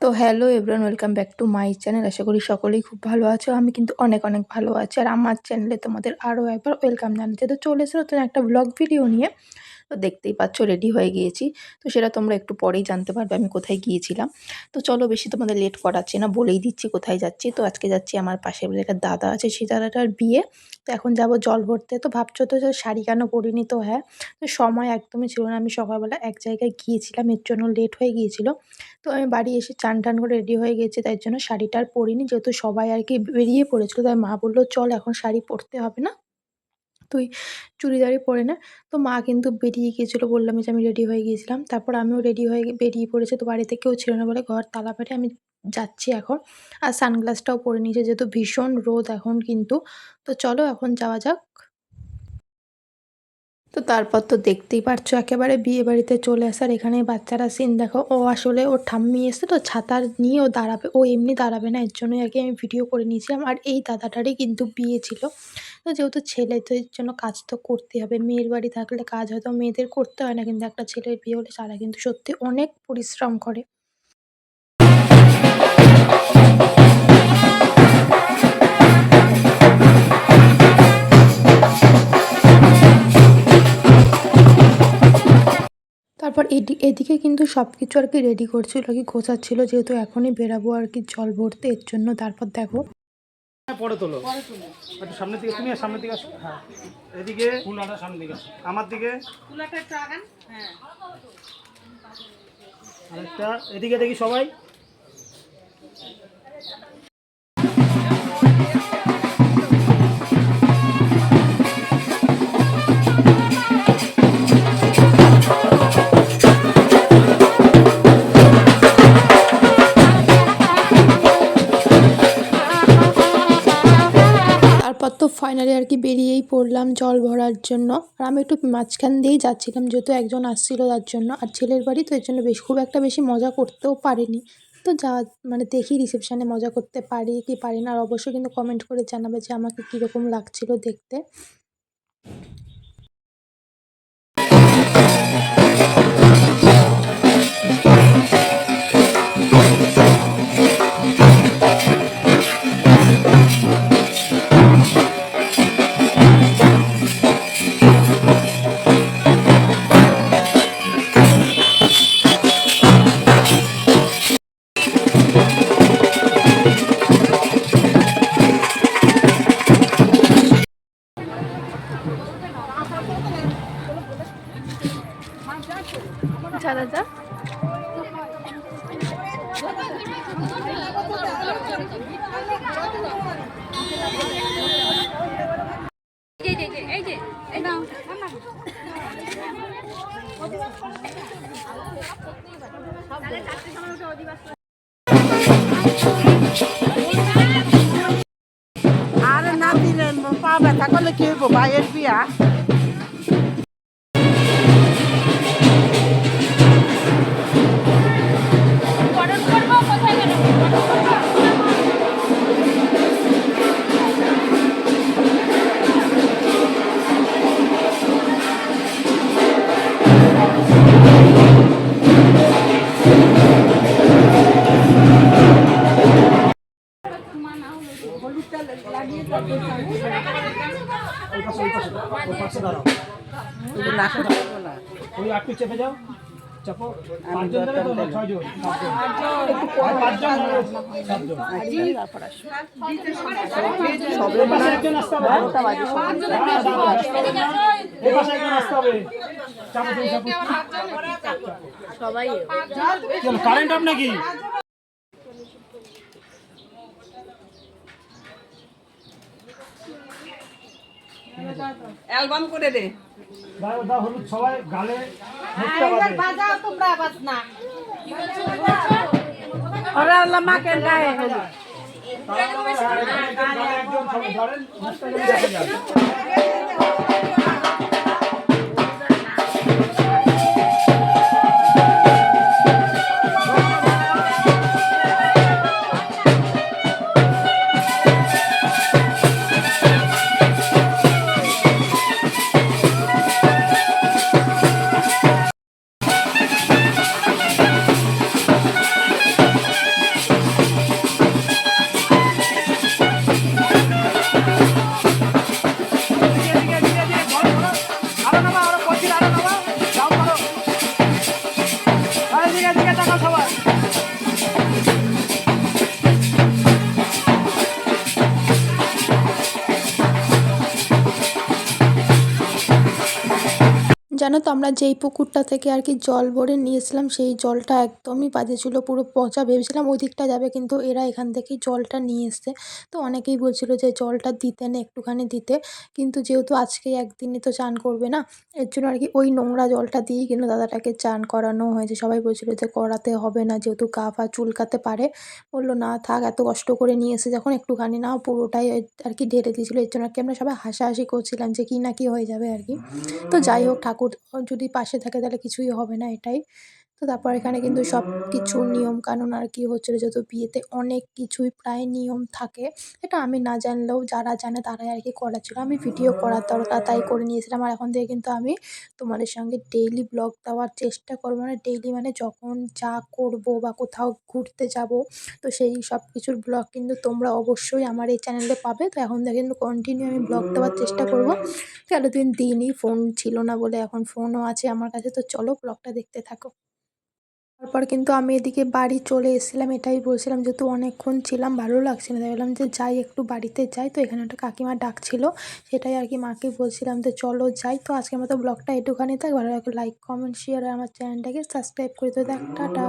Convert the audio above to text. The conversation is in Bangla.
তো hello everyone, welcome back to my channel. আশা করি সকলেই খুব ভালো আছো। আমি কিন্তু অনেক অনেক ভালো আছি। আর আমার চ্যানেলে তোমাদের আরও একবার ওয়েলকাম জানাচ্ছি। তো চলে এসে নতুন একটা ব্লগ ভিডিও নিয়ে। তো দেখতেই পাচ্ছ রেডি হয়ে গিয়েছি। তো সেটা তোমরা একটু পরেই জানতে পারবে আমি কোথায় গিয়েছিলাম। তো চলো বেশি তোমাদের লেট করাচ্ছি না, বলেই দিচ্ছি কোথায় যাচ্ছি। তো আজকে যাচ্ছি আমার পাশের একটা দাদা আছে সেই দাদাটার বিয়ে। তো এখন যাব জল ভরতে। তো ভাবছ তো শাড়ি কেন পরিনি তো? হ্যাঁ তো সময় একদমই ছিল না। আমি সকালবেলা এক জায়গায় গিয়েছিলাম, এর জন্য লেট হয়ে গিয়েছিল। তো আমি বাড়ি এসে চান টান করে রেডি হয়ে গেছি, তাই জন্য শাড়িটা আর পরিনি। যেহেতু সবাই আর কি বেরিয়ে পড়েছিল, তাই মা বলল, চল এখন শাড়ি পরতে হবে না? তুই চুড়িদারই পরে না। তো মা কিন্তু বেরিয়ে গিয়েছিল বললাম যে আমি রেডি হয়ে গিয়েছিলাম। তারপর আমিও রেডি হয়ে বেরিয়ে পড়েছে। তো বাড়িতে কেউ ছিল না বলে ঘর তালা পেটে আমি যাচ্ছি এখন। আর সানগ্লাসটাও পরে নিয়েছে, যেহেতু ভীষণ রোদ এখন কিন্তু। তো চলো এখন যাওয়া যাক। তো তারপর তো দেখতেই পারছ, একেবারে বিয়ে বাড়িতে চলে আসার এখানে বাচ্চারা সিন দেখো, ও আসলে ওর ঠাম্মি এসে তো ছাতার নিয়ে ও দাঁড়াবে, ও এমনি দাঁড়াবে না, এর জন্যই আর কি আমি ভিডিও করে নিয়েছিলাম। আর এই দাদাটারই কিন্তু বিয়ে ছিল। তো যেহেতু ছেলে, তো এর জন্য কাজ তো করতে হবে। মেয়ের বাড়ি থাকলে কাজ হয়তো মেয়েদের করতে হয় না, কিন্তু একটা ছেলের বিয়ে হলে তারা কিন্তু সত্যি অনেক পরিশ্রম করে। এদিকে কিন্তু সব কিছু আর কি রেডি করছিল আর কি গোছাচ্ছিল যেহেতু এখনই বেরাবো আর কি জল ভরতে এর জন্য। তারপর দেখো। হ্যাঁ, পরে তোলো। একটু সামনের দিকে তুমি আর সামনের দিকে আসো। হ্যাঁ। এদিকে ফুলাটা সামনের দিকে আমার দিকে? আরেকটা। এদিকে দেখি সবাই। তারপর তো ফাইনালি আর কি বেরিয়েই পড়লাম জল ভরার জন্য। আর আমি একটু মাঝখান দিয়েই যাচ্ছিলাম, যেহেতু একজন আসছিল তার জন্য। আর ছেলের বাড়ি তো এর জন্য বেশ খুব একটা বেশি মজা করতেও পারিনি। তো যা মানে দেখি রিসেপশানে মজা করতে পারি কি পারি না। আর অবশ্যই কিন্তু কমেন্ট করে জানাবে যে আমাকে কীরকম লাগছিল দেখতে। যা যা এই যে এই যে এই নাও আর না দিলে পা ব্যথা করলে কি হইব? ভাইয়ের বিয়া? ওই পাশে দাঁড়াও। ওই একটু চেপে যাও। সবাই কারেন্ট অফ নাকি? অ্যালবাম করে দে। দাও হলুদ সবাই গালে বাঁধে। বাজাও তোমরা বাজ না ওরা আল্লাহ মাকে গায়ে হলো গালে সবাই ধরেন জানো তো আমরা যেই পুকুরটা থেকে আর কি জল ভরে নিয়েছিলাম, সেই জলটা একদমই বাজে ছিল, পুরো পচা ভেবেছিলাম ওই দিকটা যাবে, কিন্তু এরা এখান থেকেই জলটা নিয়ে এসছে। তো অনেকেই বলছিল যে জলটা দিতে না, একটুখানি দিতে, কিন্তু যেহেতু আজকে একদিনই তো চান করবে না, এর জন্য আর কি ওই নোংরা জলটা দিয়েই কিন্তু দাদাটাকে চান করানো হয়েছে। সবাই বলছিল যে করাতে হবে না, যেহেতু গা ফা চুলকাতে পারে। বলল, না থাক, এত কষ্ট করে নিয়ে এসে যখন একটুখানি না, পুরোটাই আর কি ঢেলে দিয়েছিলো। এর জন্য আর কি আমরা সবাই হাসাহাসি করছিলাম যে কি না কি হয়ে যাবে আর কি। তো যাই হোক, ঠাকুর যদি পাশে থাকে তাহলে কিছুই হবে না এটাই। তো তারপর এখানে কিন্তু সব কিছু নিয়ম কানুন আর কি হচ্ছিল যেহেতু বিয়েতে অনেক কিছুই প্রায় নিয়ম থাকে, এটা আমি না জানলেও যারা জানে তারাই আর কি করাচ্ছিলো। আমি ভিডিও করার দরকার, তাই করে নিয়েছিলাম। আর এখন থেকে কিন্তু আমি তোমাদের সঙ্গে ডেইলি ব্লগ দেওয়ার চেষ্টা করব। মানে ডেইলি মানে যখন যা করব বা কোথাও ঘুরতে যাব, তো সেই সব কিছুর ব্লগ কিন্তু তোমরা অবশ্যই আমার এই চ্যানেলে পাবে। তো এখন থেকে কিন্তু কন্টিনিউ আমি ব্লগ দেওয়ার চেষ্টা করব। তো এতদিন দিইনি ফোন ছিল না বলে এখন ফোনও আছে আমার কাছে। তো চলো ব্লগটা দেখতে থাকো। তারপর কিন্তু আমি এদিকে বাড়ি চলে এসেছিলাম, এটাই বলছিলাম যেহেতু অনেকক্ষণ ছিলাম, ভালো লাগছে না। বললাম যে যাই, একটু বাড়িতে যাই। তো এখানে একটা কাকিমা ডাকছিল, সেটাই আর কি মাকে বলছিলাম যে চলো যাই। তো আজকের মতো ব্লগটা একটুখানি থাক। ভালো লাগে লাইক কমেন্ট শেয়ার আর আমার চ্যানেলটাকে সাবস্ক্রাইব করে দেবে। টাটা।